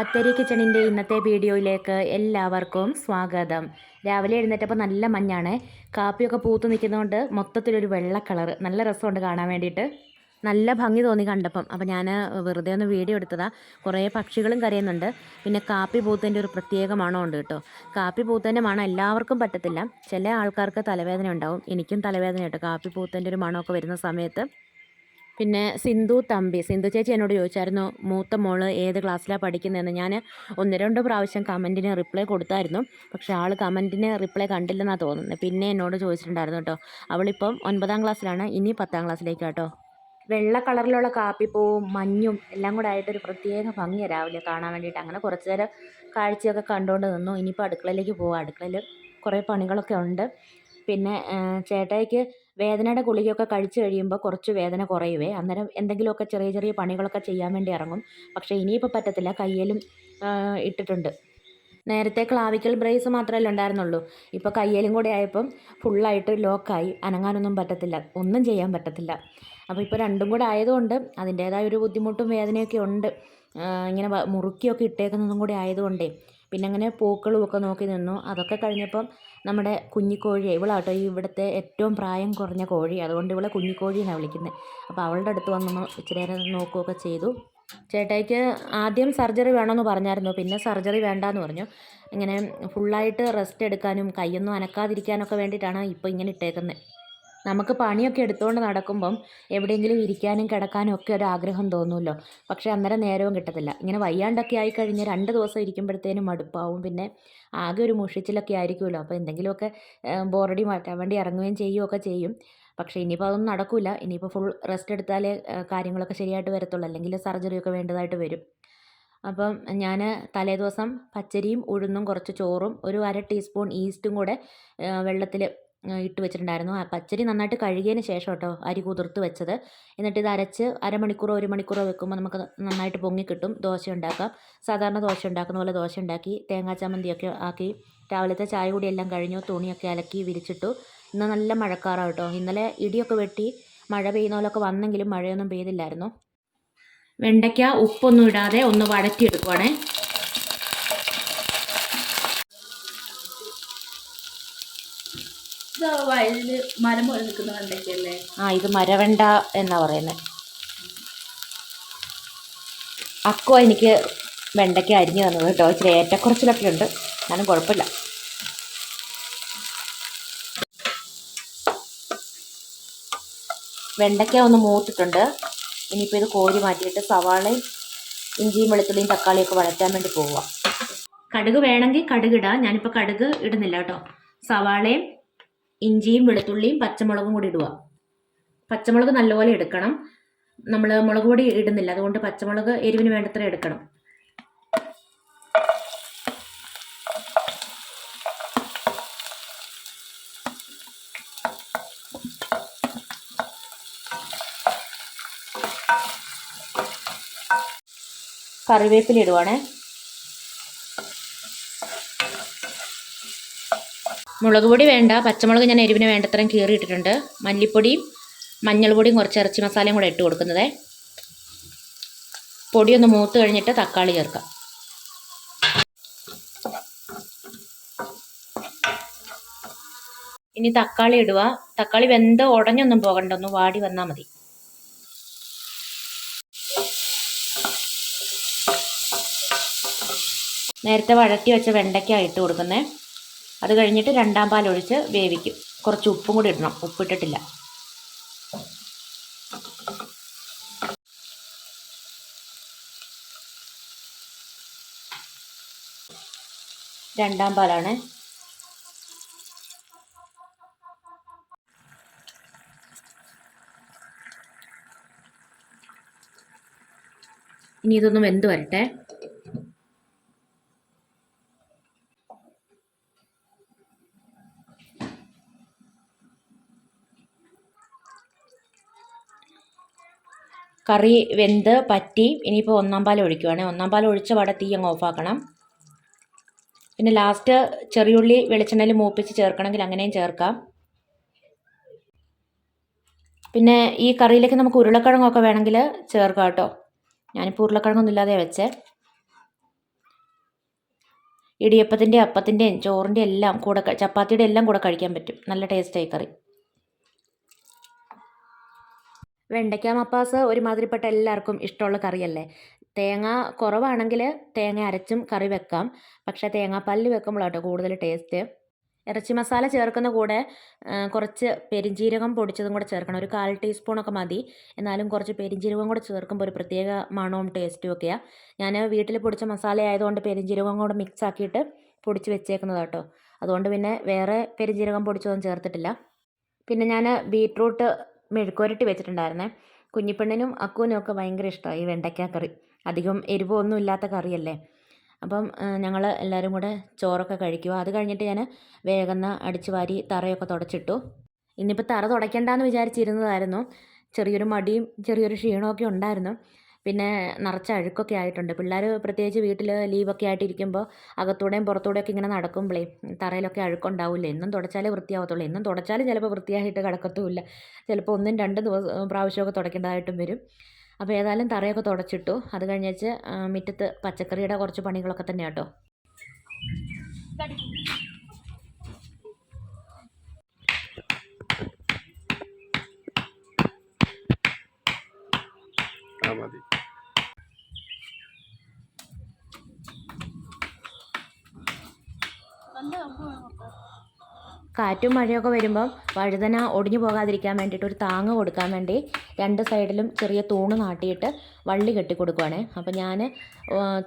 ബത്തേരി കിച്ചണിന്റെ ഇന്നത്തെ വീഡിയോയിലേക്ക് എല്ലാവർക്കും സ്വാഗതം. രാവിലെ എഴുന്നേറ്റപ്പോൾ നല്ല മഞ്ഞാണ്. കാപ്പിയൊക്കെ പൂത്ത് നിൽക്കുന്നതുകൊണ്ട് മൊത്തത്തിലൊരു വെള്ള കളർ. നല്ല രസമുണ്ട് കാണാൻ വേണ്ടിയിട്ട്. നല്ല ഭംഗി തോന്നി കണ്ടപ്പം. അപ്പോൾ ഞാൻ വെറുതെ ഒന്ന് വീഡിയോ എടുത്തതാണ് കുറേ പക്ഷികളും കരയുന്നുണ്ട്. പിന്നെ കാപ്പി പൂത്തതിന്റെ ഒരു പ്രത്യേക മണമുണ്ട് കേട്ടോ. കാപ്പി പൂത്തതിന്റെ മണം എല്ലാവർക്കും പറ്റത്തില്ല. ചില ആൾക്കാർക്ക് തലവേദന ഉണ്ടാവും. എനിക്കും തലവേദന കേട്ടോ. കാപ്പി പൂത്തതിന്റെ ഒരു മണമൊക്കെ വരുന്ന സമയത്ത്. പിന്നെ സിന്ധു തമ്പി. സിന്ധു ചേച്ചി എന്നോട് ചോദിച്ചായിരുന്നു മൂത്ത മോൾ ഏത് ക്ലാസ്സിലാണ് പഠിക്കുന്നതെന്ന്? ഞാൻ ഒന്ന് രണ്ട് പ്രാവശ്യം കമന്റിന് റിപ്ലൈ കൊടുത്തായിരുന്നു. പക്ഷേ ആൾ കമന്റിന് റിപ്ലൈ കണ്ടില്ലെന്നാണ് തോന്നുന്നത്. പിന്നെ എന്നോട് ചോദിച്ചിട്ടുണ്ടായിരുന്നു കേട്ടോ അവളിപ്പം ഒൻപതാം ക്ലാസ്സിലാണ് ഇനി പത്താം ക്ലാസ്സിലേക്ക് കേട്ടോ വെള്ള കളറിലുള്ള കാപ്പിപ്പൂവും മഞ്ഞും എല്ലാം കൂടെ ആയിട്ടൊരു പ്രത്യേക ഭംഗിയാണ് രാവിലെ കാണാൻ വേണ്ടിയിട്ട്. അങ്ങനെ കുറച്ച് നേരം കാഴ്ചയൊക്കെ കണ്ടുകൊണ്ട് നിന്നു. ഇനിയിപ്പോൾ അടുക്കളയിലേക്ക് പോവാം. അടുക്കളയിൽ കുറേ പണികളൊക്കെ ഉണ്ട്. പിന്നെ ചേട്ടായിക്ക് വേദനയുടെ ഗുളികയൊക്കെ കഴിച്ചു കഴിയുമ്പോൾ കുറച്ച് വേദന കുറയുവേ. അന്നേരം എന്തെങ്കിലുമൊക്കെ ചെറിയ ചെറിയ പണികളൊക്കെ ചെയ്യാൻ വേണ്ടി ഇറങ്ങും. പക്ഷേ ഇനിയിപ്പോൾ പറ്റത്തില്ല. കയ്യിലും ഇട്ടിട്ടുണ്ട്. നേരത്തെ ക്ലാവിക്കൽ ബ്രേസ് മാത്രമല്ല ഉണ്ടായിരുന്നുള്ളൂ. ഇപ്പോൾ കയ്യിലും കൂടെ ആയപ്പം ഫുള്ളായിട്ട് ലോക്കായി. അനങ്ങാനൊന്നും പറ്റത്തില്ല. ഒന്നും ചെയ്യാൻ പറ്റത്തില്ല. അപ്പോൾ ഇപ്പോൾ രണ്ടും കൂടെ ആയതുകൊണ്ട് അതിന്റേതായ ഒരു ബുദ്ധിമുട്ടും വേദനയൊക്കെ ഉണ്ട്. ഇങ്ങനെ മുറുക്കിയൊക്കെ ഇട്ടേക്കുന്നതും കൂടി ആയതുകൊണ്ടേ. പിന്നെ അങ്ങനെ പൂക്കളും ഒക്കെ നോക്കി നിന്നു. അതൊക്കെ കഴിഞ്ഞപ്പം നമ്മുടെ കുഞ്ഞിക്കോഴിയെ ഇവളാട്ടോ ഈ ഇവിടുത്തെ ഏറ്റവും പ്രായം കുറഞ്ഞ കോഴി. അതുകൊണ്ട് ഇവളെ കുഞ്ഞിക്കോഴിയെന്നാണ് വിളിക്കുന്നത് അപ്പോൾ അവളുടെ അടുത്ത് വന്നൊന്ന് ഇച്ചിരി നേരം നോക്കുകയൊക്കെ ചെയ്തു. ചേട്ടായിക്ക് ആദ്യം സർജറി വേണമെന്ന് പറഞ്ഞായിരുന്നു. പിന്നെ സർജറി വേണ്ടാന്ന് പറഞ്ഞു. ഇങ്ങനെ ഫുള്ളായിട്ട് റെസ്റ്റ് എടുക്കാനും കൈയൊന്നും അനക്കാതിരിക്കാനൊക്കെ വേണ്ടിയിട്ടാണ് ഇപ്പോൾ ഇങ്ങനെ ഇട്ടേക്കുന്നത് നമുക്ക് പണിയൊക്കെ എടുത്തുകൊണ്ട് നടക്കുമ്പം എവിടെയെങ്കിലും ഇരിക്കാനും കിടക്കാനും ഒക്കെ ഒരു ആഗ്രഹം തോന്നുമല്ലോ പക്ഷേ അന്നേരം നേരവും കിട്ടത്തില്ല. ഇങ്ങനെ വയ്യാണ്ടൊക്കെ ആയി കഴിഞ്ഞ് രണ്ട് ദിവസം ഇരിക്കുമ്പോഴത്തേനും മടുപ്പാവും. പിന്നെ ആകെ ഒരു മുഷിച്ചിലൊക്കെ ആയിരിക്കുമല്ലോ. അപ്പോൾ എന്തെങ്കിലുമൊക്കെ ബോറടി മാറ്റാൻ വേണ്ടി ഇറങ്ങുകയും ചെയ്യുകയൊക്കെ ചെയ്യും. പക്ഷേ ഇനിയിപ്പോൾ അതൊന്നും നടക്കില്ല. ഇനിയിപ്പോൾ ഫുൾ റെസ്റ്റ് എടുത്താലേ കാര്യങ്ങളൊക്കെ ശരിയായിട്ട് വരത്തുള്ളൂ. അല്ലെങ്കിൽ സർജറിയൊക്കെ വേണ്ടതായിട്ട് വരും. അപ്പം ഞാൻ തലേദിവസം പച്ചരിയും ഉഴുന്നും കുറച്ച് ചോറും ഒരു അര ടീസ്പൂൺ ഈസ്റ്റും കൂടെ വെള്ളത്തിൽ ഇട്ട് വെച്ചിട്ടുണ്ടായിരുന്നു. ആ പച്ചരി നന്നായിട്ട് കഴുകിയതിന് ശേഷം കേട്ടോ അരി കുതിർത്ത് വെച്ചത്. എന്നിട്ട് ഇത് അരച്ച് അരമണിക്കൂറോ ഒരു മണിക്കൂറോ വെക്കുമ്പോൾ നമുക്ക് നന്നായിട്ട് പൊങ്ങി കിട്ടും. ദോശ ഉണ്ടാക്കാം. സാധാരണ ദോശ ഉണ്ടാക്കുന്ന പോലെ ദോശ ഉണ്ടാക്കി തേങ്ങാ ചമ്മന്തിയൊക്കെ ആക്കി രാവിലത്തെ ചായ കൂടി എല്ലാം കഴിഞ്ഞു തുണിയൊക്കെ അലക്കി വിരിച്ചിട്ടു. ഇന്ന് നല്ല മഴക്കാറാണ് കേട്ടോ ഇന്നലെ ഇടിയൊക്കെ വെട്ടി മഴ പെയ്യുന്ന പോലൊക്കെ വന്നെങ്കിലും മഴയൊന്നും പെയ്തില്ലായിരുന്നു. വെണ്ടയ്ക്ക ഉപ്പൊന്നും ഇടാതെ ഒന്ന് വഴറ്റിയെടുക്കുവാണേ. വയലിൽ മരം പോലെ നിൽക്കുന്ന വെണ്ടയ്ക്കല്ലേ ആ ഇത് മരവെണ്ട എന്നാ പറയുന്നത് അക്കോ എനിക്ക് വെണ്ടയ്ക്ക അരിഞ്ഞു തന്നത് കേട്ടോ. ഇച്ചിരി ഏറ്റക്കുറച്ചിലൊക്കെ ഉണ്ട് എന്നാലും കുഴപ്പമില്ല. വെണ്ടയ്ക്ക ഒന്ന് മൂത്തിട്ടുണ്ട്. ഇനിയിപ്പോൾ ഇത് കോരി മാറ്റിയിട്ട് സവാളയും ഇഞ്ചിയും വെളുത്തുള്ളിയും തക്കാളിയൊക്കെ വഴറ്റാൻ വേണ്ടി പോവുക കടുക് വേണമെങ്കിൽ കടുക് ഇടാം. ഞാനിപ്പോൾ കടുക് ഇടുന്നില്ല കേട്ടോ. സവാളയും ഇഞ്ചിയും വെളുത്തുള്ളിയും പച്ചമുളകും കൂടി ഇടുക. പച്ചമുളക് നല്ലപോലെ എടുക്കണം. നമ്മൾ മുളക് പൊടി ഇടുന്നില്ല. അതുകൊണ്ട് പച്ചമുളക് എരിവിന് വേണ്ടത്ര എടുക്കണം. കറിവേപ്പില ഇടുവാണേ. മുളക് പൊടി വേണ്ട പച്ചമുളക് ഞാൻ എരിവിന് വേണ്ടത്രയും കീറിയിട്ടിട്ടുണ്ട്. മല്ലിപ്പൊടിയും മഞ്ഞൾപ്പൊടിയും കുറച്ച് ഇറച്ചി മസാലയും കൂടെ ഇട്ട് കൊടുക്കുന്നത്. പൊടിയൊന്ന് മൂത്ത് കഴിഞ്ഞിട്ട് തക്കാളി ചേർക്കാം. ഇനി തക്കാളി ഇടുക. തക്കാളി വെന്ത് ഉടഞ്ഞൊന്നും പോകണ്ട ഒന്ന് വാടി വന്നാൽ മതി. നേരത്തെ വഴറ്റി വെച്ച വെണ്ടയ്ക്ക ഇട്ട് കൊടുക്കുന്നത് അത് കഴിഞ്ഞിട്ട് രണ്ടാം പാൽ ഒഴിച്ച് വേവിക്കും. കുറച്ച് ഉപ്പും കൂടി ഇടണം. ഉപ്പിട്ടിട്ടില്ല രണ്ടാം പാലാണ്. ഇനി ഇതൊന്ന് വെന്ത് വരട്ടെ. കറി വെന്ത് പറ്റി ഇനിയിപ്പോൾ ഒന്നാം പാൽ ഒഴിക്കുവാണ്. ഒന്നാം പാൽ ഒഴിച്ച് വട തീ അങ്ങ് ഓഫാക്കണം. പിന്നെ ലാസ്റ്റ് ചെറിയുള്ളി വെളിച്ചെണ്ണയിൽ മൂപ്പിച്ച് ചേർക്കണമെങ്കിൽ അങ്ങനെയും ചേർക്കാം. പിന്നെ ഈ കറിയിലേക്ക് നമുക്ക് ഉരുളക്കിഴങ്ങൊക്കെ വേണമെങ്കിൽ ചേർക്കാം കേട്ടോ. ഞാനിപ്പോൾ ഉരുളക്കിഴങ്ങൊന്നും ഇല്ലാതെ വെച്ചേ. ഇടിയപ്പത്തിന്റെ അപ്പത്തിന്റെയും ചോറിന്റെ എല്ലാം കൂടെ ചപ്പാത്തിയുടെ എല്ലാം കൂടെ കഴിക്കാൻ പറ്റും. നല്ല ടേസ്റ്റായി കറി. വെണ്ടയ്ക്ക മപ്പാസ് ഒരുമാതിരിപ്പെട്ട എല്ലാവർക്കും ഇഷ്ടമുള്ള കറിയല്ലേ? തേങ്ങ കുറവാണെങ്കിൽ തേങ്ങ അരച്ചും കറി വെക്കാം. പക്ഷേ തേങ്ങാപ്പാലിൽ വെക്കുമ്പോഴാട്ടോ കൂടുതൽ ടേസ്റ്റ്. ഇറച്ചി മസാല ചേർക്കുന്ന കൂടെ കുറച്ച് പെരിഞ്ജീരകം പൊടിച്ചതും കൂടെ ചേർക്കണം. ഒരു കാൽ ടീസ്പൂണൊക്കെ മതി. എന്നാലും കുറച്ച് പെരിഞ്ജീരകം കൂടെ ചേർക്കുമ്പോൾ ഒരു പ്രത്യേക മണവും ടേസ്റ്റും ഒക്കെയാണ് ഞാൻ വീട്ടിൽ പൊടിച്ച മസാല ആയതുകൊണ്ട് പെരിഞ്ജീരകം കൂടെ മിക്സ് ആക്കിയിട്ട് പൊടിച്ച് വെച്ചേക്കുന്നത് കേട്ടോ അതുകൊണ്ട് പിന്നെ വേറെ പെരിഞ്ജീരകം പൊടിച്ചതൊന്നും ചേർത്തിട്ടില്ല. പിന്നെ ഞാൻ ബീട്രൂട്ട് മെഴുക്കുരട്ടി വെച്ചിട്ടുണ്ടായിരുന്നേ. കുഞ്ഞിപ്പെണ്ണിനും അക്കുവിനും ഒക്കെ ഭയങ്കര ഇഷ്ടമായി ഈ വെണ്ടയ്ക്ക കറി അധികം എരിവൊന്നും ഇല്ലാത്ത കറിയല്ലേ. അപ്പം ഞങ്ങൾ എല്ലാവരും കൂടെ ചോറൊക്കെ കഴിക്കുക. അത് കഴിഞ്ഞിട്ട് ഞാൻ വേഗം അടിച്ചു വാരി തറയൊക്കെ തുടച്ചിട്ടു. ഇന്നിപ്പോൾ തറ തുടയ്ക്കണ്ടെന്ന് വിചാരിച്ചിരുന്നതായിരുന്നു. ചെറിയൊരു മടിയും ചെറിയൊരു ക്ഷീണമൊക്കെ ഉണ്ടായിരുന്നു. പിന്നെ നിറച്ച അഴുക്കൊക്കെ ആയിട്ടുണ്ട്. പിള്ളേർ പ്രത്യേകിച്ച് വീട്ടിൽ ലീവൊക്കെ ആയിട്ടിരിക്കുമ്പോൾ അകത്തൂടെയും പുറത്തൂടെയൊക്കെ ഇങ്ങനെ നടക്കുമ്പോഴേ തറയിലൊക്കെ അഴുക്കുണ്ടാവില്ല? എന്നും തുടച്ചാലേ വൃത്തിയാവത്തുള്ളൂ. എന്നും തുടച്ചാലും ചിലപ്പോൾ വൃത്തിയായിട്ട് കിടക്കത്തുമില്ല. ചിലപ്പോൾ ഒന്നും രണ്ടും ദിവസം പ്രാവശ്യമൊക്കെ തുടയ്ക്കേണ്ടതായിട്ടും വരും. അപ്പോൾ ഏതായാലും തറയൊക്കെ തുടച്ചിട്ടു. അത് കഴിഞ്ഞേച്ച് മുറ്റത്ത് പച്ചക്കറിയുടെ കുറച്ച് പണികളൊക്കെ തന്നെ കേട്ടോ. മതി. കാറ്റും മഴയൊക്കെ വരുമ്പം വഴുതന ഒടിഞ്ഞു പോകാതിരിക്കാൻ വേണ്ടിയിട്ട് ഒരു താങ്ങ് കൊടുക്കാൻ വേണ്ടി രണ്ട് സൈഡിലും ചെറിയ തൂണ് നാട്ടിയിട്ട് വള്ളി കെട്ടി കൊടുക്കുവാണേ. അപ്പോൾ ഞാൻ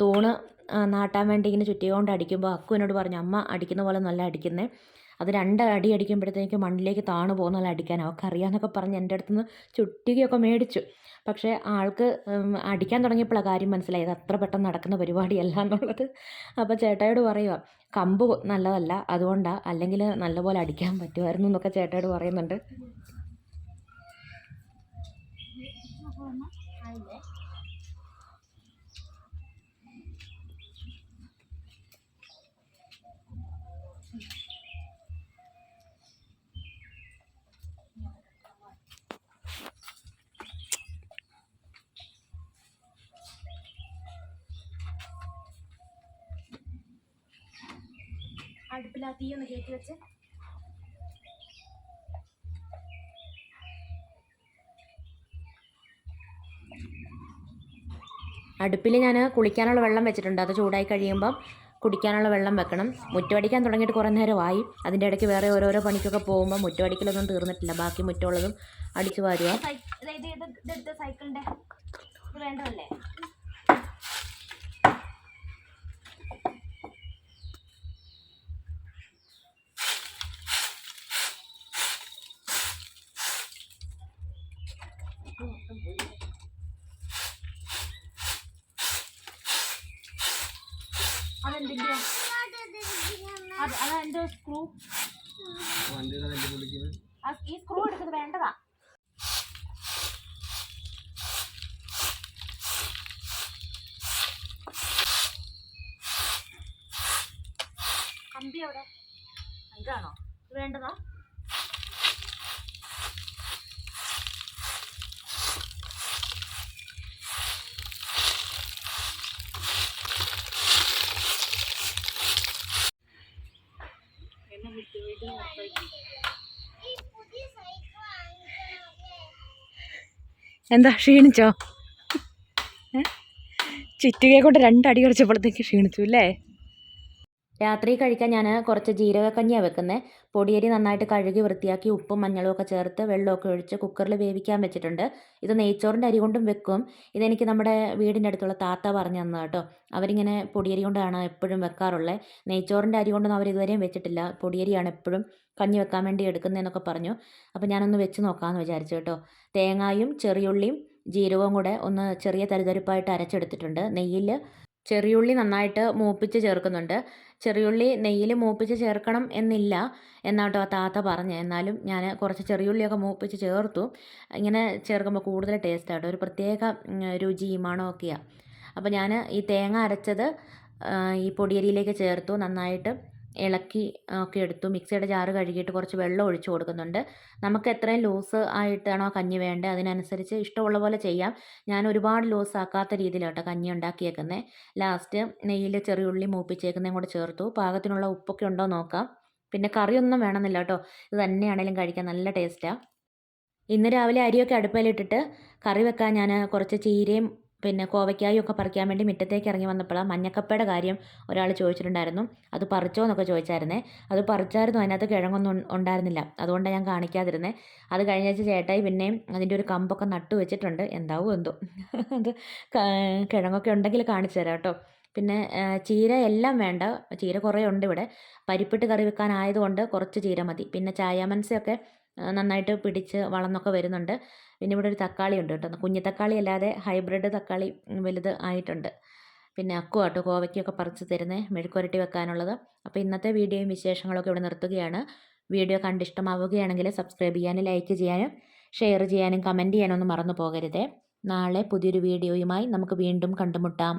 തൂണ് നാട്ടാൻ വേണ്ടി ഇങ്ങനെ ചുറ്റിക്കൊണ്ട് അടിക്കുമ്പോൾ അക്കു എന്നോട് പറഞ്ഞു അമ്മ അടിക്കുന്ന പോലെ നല്ല അടിക്കുന്നേ. അത് രണ്ട് അടി അടിക്കുമ്പോഴത്തേക്ക് മണ്ണിലേക്ക് താണു പോകുന്ന നല്ല അടിക്കാൻ അവൾക്ക് അറിയാമെന്നൊക്കെ പറഞ്ഞ് എന്റെ അടുത്ത് നിന്ന് ചുറ്റികയൊക്കെ മേടിച്ചു പക്ഷേ ആൾക്ക് അടിക്കാൻ തുടങ്ങിയപ്പോഴാണ് കാര്യം മനസ്സിലായത് അത്ര പെട്ടെന്ന് നടക്കുന്ന പരിപാടിയല്ല എന്നുള്ളത് അപ്പോൾ ചേട്ടായോട് പറയുക കമ്പ് നല്ലതല്ല അതുകൊണ്ടാണ് അല്ലെങ്കിൽ നല്ലപോലെ അടിക്കാൻ പറ്റുമായിരുന്നു എന്നൊക്കെ ചേട്ടായോട് പറയുന്നുണ്ട് അടുപ്പിലാ തീ ഒന്ന് കയറ്റി വെച്ച്. അടുപ്പിൽ ഞാൻ കുളിക്കാനുള്ള വെള്ളം വെച്ചിട്ടുണ്ട്. അത് ചൂടായി കഴിയുമ്പം കുടിക്കാനുള്ള വെള്ളം വെക്കണം. മുറ്റമടിക്കാൻ തുടങ്ങിയിട്ട് കുറേ നേരമായി. അതിന്റെ ഇടയ്ക്ക് വേറെ ഓരോരോ പണിക്കൊക്കെ പോകുമ്പോൾ മുറ്റമടിക്കലൊന്നും തീർന്നിട്ടില്ല. ബാക്കി മുറ്റമുള്ളതും അടിച്ചു വാരുക. സൈക്കിളിന്റെ വേണ്ടതല്ലേ? സ്ക്രൂ വേണ്ടതാ. കമ്പി അവിടെ. ഇതാണോ? ഇത് വേണ്ടതാ എന്താ ക്ഷീണിച്ചോ? ചുറ്റുകയെ കൊണ്ട് രണ്ടടി കുറച്ചപ്പോഴത്തേക്ക് ക്ഷീണിച്ചു അല്ലേ? രാത്രി കഴിക്കാൻ ഞാൻ കുറച്ച് ജീരകക്കഞ്ഞിയാണ് വെക്കുന്നത് പൊടിയരി നന്നായിട്ട് കഴുകി വൃത്തിയാക്കി ഉപ്പും മഞ്ഞളും ഒക്കെ ചേർത്ത് വെള്ളമൊക്കെ ഒഴിച്ച് കുക്കറിൽ വേവിക്കാൻ വെച്ചിട്ടുണ്ട്. ഇത് നെയ്ച്ചോറിന്റെ അരി കൊണ്ടും വെക്കും. ഇതെനിക്ക് നമ്മുടെ വീടിന്റെ അടുത്തുള്ള താത്ത പറഞ്ഞു തന്നത് കേട്ടോ. അവരിങ്ങനെ പൊടിയരി കൊണ്ടാണ് എപ്പോഴും വെക്കാറുള്ളത് നെയ്ച്ചോറിന്റെ അരി കൊണ്ടൊന്നും അവർ ഇതുവരെയും വെച്ചിട്ടില്ല. പൊടിയരിയാണ് എപ്പോഴും കഞ്ഞി വെക്കാൻ വേണ്ടി എടുക്കുന്നതെന്നൊക്കെ പറഞ്ഞു. അപ്പോൾ ഞാനൊന്ന് വെച്ച് നോക്കാമെന്ന് വിചാരിച്ചു കേട്ടോ. തേങ്ങായും ചെറിയുള്ളിയും ജീരകവും കൂടെ ഒന്ന് ചെറിയ തരിതരിപ്പായിട്ട് അരച്ചെടുത്തിട്ടുണ്ട് നെയ്യിൽ ചെറിയുള്ളി നന്നായിട്ട് മൂപ്പിച്ച് ചേർക്കുന്നുണ്ട്. ചെറിയുള്ളി നെയ്യിൽ മൂപ്പിച്ച് ചേർക്കണം എന്നില്ല എന്നാട്ടോ താത്ത പറഞ്ഞു. എന്നാലും ഞാൻ കുറച്ച് ചെറിയുള്ളിയൊക്കെ മൂപ്പിച്ച് ചേർത്തു. ഇങ്ങനെ ചേർക്കുമ്പോൾ കൂടുതൽ ടേസ്റ്റ് ആട്ടോ ഒരു പ്രത്യേക ഉം, രുചി മണമൊക്കെയാണ് അപ്പോൾ ഞാൻ ഈ തേങ്ങ അരച്ചത് ഈ പൊടിയരിയിലേക്ക് ചേർത്തു നന്നായിട്ട്. ഇളക്കി ഒക്കെ എടുത്തു. മിക്സിയുടെ ജാറ് കഴുകിയിട്ട് കുറച്ച് വെള്ളം ഒഴിച്ച് കൊടുക്കുന്നുണ്ട്. നമുക്ക് എത്രയും ലൂസ് ആയിട്ടാണോ കഞ്ഞി വേണ്ടത് അതിനനുസരിച്ച് ഇഷ്ടമുള്ള പോലെ ചെയ്യാം. ഞാൻ ഒരുപാട് ലൂസ് ആക്കാത്ത രീതിയിലാട്ടോ കഞ്ഞി ഉണ്ടാക്കിയേക്കുന്നത് ലാസ്റ്റ് നെയ്യിൽ ചെറിയുള്ളി മൂപ്പിച്ചേക്കുന്നതും കൂടെ ചേർത്തു. പാകത്തിനുള്ള ഉപ്പൊക്കെ ഉണ്ടോ നോക്കാം. പിന്നെ കറിയൊന്നും വേണമെന്നില്ല കേട്ടോ ഇത് തന്നെയാണെങ്കിലും കഴിക്കാൻ നല്ല ടേസ്റ്റാണ് ഇന്ന് രാവിലെ അരിയൊക്കെ അടുപ്പിലിട്ടിട്ട് കറി വെക്കാൻ ഞാൻ കുറച്ച് ചീരയും പിന്നെ കോവയ്ക്കായും ഒക്കെ പറിക്കാൻ വേണ്ടി മുറ്റത്തേക്ക് ഇറങ്ങി വന്നപ്പോഴാണ് മഞ്ഞക്കപ്പയുടെ കാര്യം ഒരാൾ ചോദിച്ചിട്ടുണ്ടായിരുന്നു. അത് പറിച്ചോ എന്നൊക്കെ ചോദിച്ചായിരുന്നേ. അത് പറിച്ചായിരുന്നു അതിനകത്ത് കിഴങ്ങൊന്നും ഉണ്ടായിരുന്നില്ല. അതുകൊണ്ടാണ് ഞാൻ കാണിക്കാതിരുന്നത് അത് കഴിഞ്ഞ ചേട്ടായി പിന്നെയും അതിന്റെ ഒരു കമ്പൊക്കെ നട്ടു വെച്ചിട്ടുണ്ട്. എന്താവും എന്തോ. അത് കിഴങ്ങൊക്കെ ഉണ്ടെങ്കിൽ കാണിച്ചു തരാം കേട്ടോ. പിന്നെ ചീര എല്ലാം വേണ്ട. ചീര കുറേ ഉണ്ട് ഇവിടെ. പരിപ്പിട്ട് കറി വെക്കാനായതുകൊണ്ട് കുറച്ച് ചീര മതി. പിന്നെ ചായാമൻസയൊക്കെ നന്നായിട്ട് പിടിച്ച് വളർന്നൊക്കെ വരുന്നുണ്ട്. പിന്നെ ഇവിടെ ഒരു തക്കാളി ഉണ്ട് കേട്ടോ. കുഞ്ഞു തക്കാളി അല്ലാതെ ഹൈബ്രിഡ് തക്കാളി വലുത് ആയിട്ടുണ്ട്. പിന്നെ അക്കു കേട്ടോ കോവയ്ക്കൊക്കെ പറിച്ച് തരുന്നത് മെഴുക്കുരട്ടി വെക്കാനുള്ളത്. അപ്പോൾ ഇന്നത്തെ വീഡിയോയും വിശേഷങ്ങളൊക്കെ ഇവിടെ നിർത്തുകയാണ്. വീഡിയോ കണ്ടിഷ്ടമാവുകയാണെങ്കിൽ സബ്സ്ക്രൈബ് ചെയ്യാനും ലൈക്ക് ചെയ്യാനും ഷെയർ ചെയ്യാനും കമന്റ് ചെയ്യാനും ഒന്നും മറന്നു പോകരുതേ. നാളെ പുതിയൊരു വീഡിയോയുമായി നമുക്ക് വീണ്ടും കണ്ടുമുട്ടാം.